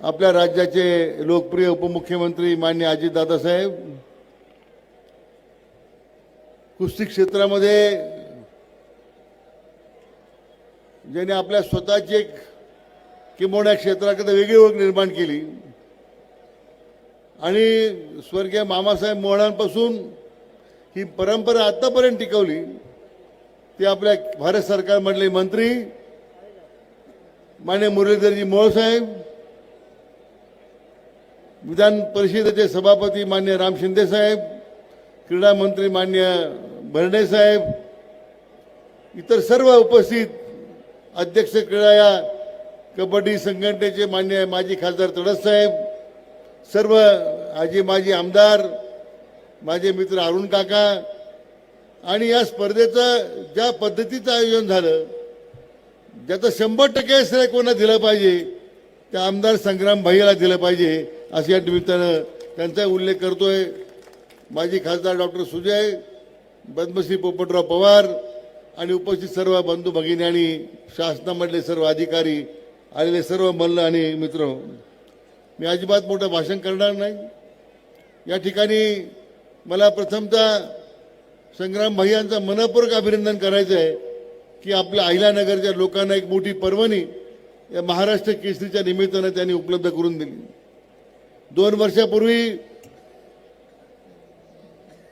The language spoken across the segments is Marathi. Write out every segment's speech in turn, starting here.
आपल्या राज्याचे लोकप्रिय उपमुख्यमंत्री मान्य अजितदादासाहेब कुस्ती क्षेत्रामध्ये ज्याने आपल्या स्वतःची एक किंबहुना क्षेत्राकडे वेगळी ओळख निर्माण केली आणि स्वर्गीय मामासाहेब मोहनांपासून ही परंपरा आतापर्यंत टिकवली ते आपल्या भारत सरकारमधले मंत्री मान्य मुरलीधरजी मोळसाहेब विधान परिषदेचे सभापती मान्य राम शिंदे साहेब क्रीडा मंत्री मान्य भरणे साहेब इतर सर्व उपस्थित अध्यक्ष क्रीडा या कबड्डी संघटनेचे मान्य माजी खासदार तडस साहेब सर्व आजी माजी आमदार माझे मित्र अरुण काका आणि या स्पर्धेचं ज्या पद्धतीचं आयोजन झालं ज्याचं शंभर टक्के श्रेय कोणा दिलं पाहिजे त्या आमदार संग्राम भाईला दिलं पाहिजे. असं या निमित्तानं त्यांचा उल्लेख करतोय. माजी खासदार डॉक्टर सुजय पद्मश्री पोपटराव पवार आणि उपस्थित सर्व बंधू भगिनी आणि शासनामधले सर्व अधिकारी आलेले सर्व मल्ल आणि मित्र. मी अजिबात मोठं भाषण करणार नाही. या ठिकाणी मला प्रथमतः संग्राम भाई यांचं मनपूर्वक अभिनंदन करायचं आहे की आपल्या अहिल्यानगरच्या लोकांना एक मोठी पर्वणी या महाराष्ट्र केसरीच्या निमित्तानं त्यांनी उपलब्ध करून दिली. दोन वर्षापूर्वी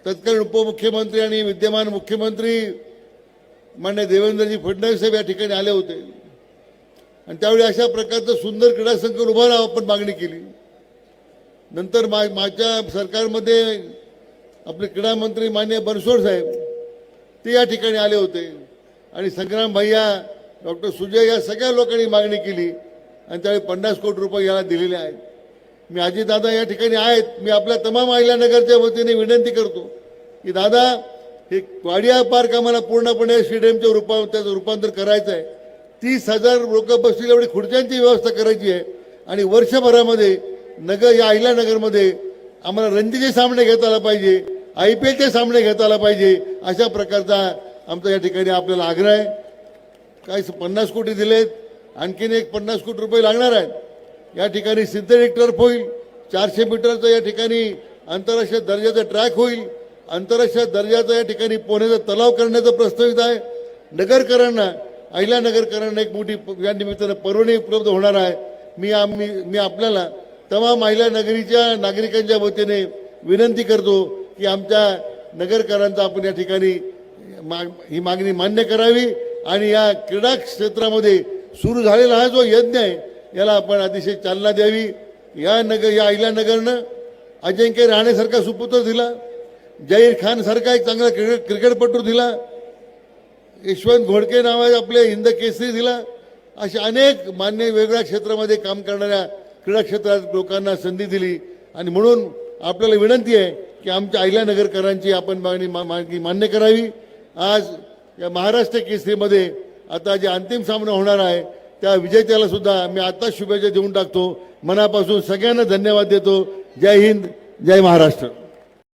तत्कालीन उपमुख्यमंत्री आणि विद्यमान मुख्यमंत्री मान्य देवेंद्रजी फडणवीस साहेब या ठिकाणी आले होते. आणि त्यावेळी अशा प्रकारचं सुंदर क्रीडा संकुल उभं राहावं आपण मागणी केली. नंतर मा माझ्या सरकारमध्ये आपले क्रीडा मंत्री मान्य बनसोड साहेब ते या ठिकाणी आले होते. आणि संग्राम भैया डॉक्टर सुजय या सगळ्या लोकांनी मागणी केली. आणि त्यावेळी पन्नास कोटी रुपये याला दिलेले आहेत. मी अजितदादा या ठिकाणी आहेत. मी आपल्या तमाम अहिल्यानगरच्या वतीने विनंती करतो की दादा हे वाडिया पार्क आम्हाला पूर्णपणे स्टेडियमच्या रूपा त्याचं रूपांतर करायचं आहे. तीस हजार लोक बसतील एवढी खुर्च्यांची व्यवस्था करायची आहे. आणि वर्षभरामध्ये नगर या अहिल्यानगरमध्ये आम्हाला रणजीचे सामने घेता आला पाहिजे आय पी एलचे सामने घेता आला पाहिजे अशा प्रकारचा आमचा या ठिकाणी आपल्याला आग्रह आहे. काय पन्नास कोटी दिलेत. आणखीन एक पन्नास कोटी रुपये लागणार आहेत. या ठिकाणी सिंथेटिक टर्फ होईल. चारशे मीटरचं या ठिकाणी आंतरराष्ट्रीय दर्जाचा ट्रॅक होईल. आंतरराष्ट्रीय दर्जाचा या ठिकाणी पोहण्याचा तलाव करण्याचं प्रस्तावित आहे. नगरकरांना अहिल्यानगरकरांना एक मोठी या निमित्तानं परवणी उपलब्ध होणार आहे. मी आम्ही मी आपल्याला तमाम अहिल्यानगरीच्या नागरिकांच्या वतीने विनंती करतो की आमच्या नगरकरांचा आपण या ठिकाणी ही मागणी मान्य करावी आणि या क्रीडा क्षेत्रामध्ये सुरू झालेला हा जो यज्ञ आहे याला आपण अतिशय चालना द्यावी. या नगर या अहिल्यानगरनं अजिंक्य राणेसारखा सुपुत्र दिला. जहीर खान सारखा एक चांगला क्रिकेट क्रिकेटपटू दिला. यशवंत घोडके नावाचे आपले हिंद केसरी दिला. अशा अनेक मान्य वेगवेगळ्या क्षेत्रामध्ये काम करणाऱ्या क्रीडा क्षेत्रात लोकांना संधी दिली. आणि म्हणून आपल्याला विनंती आहे की आमच्या अहिल्यानगरकरांची आपण मागणी मा- मागणी मान्य करावी. आज या महाराष्ट्र केसरीमध्ये आता जे अंतिम सामना होणार आहे त्या विजेत्याला सुद्धा मी आताच शुभेच्छा देऊन टाकतो. मनापासून सगळ्यांना धन्यवाद देतो. जय हिंद जय महाराष्ट्र.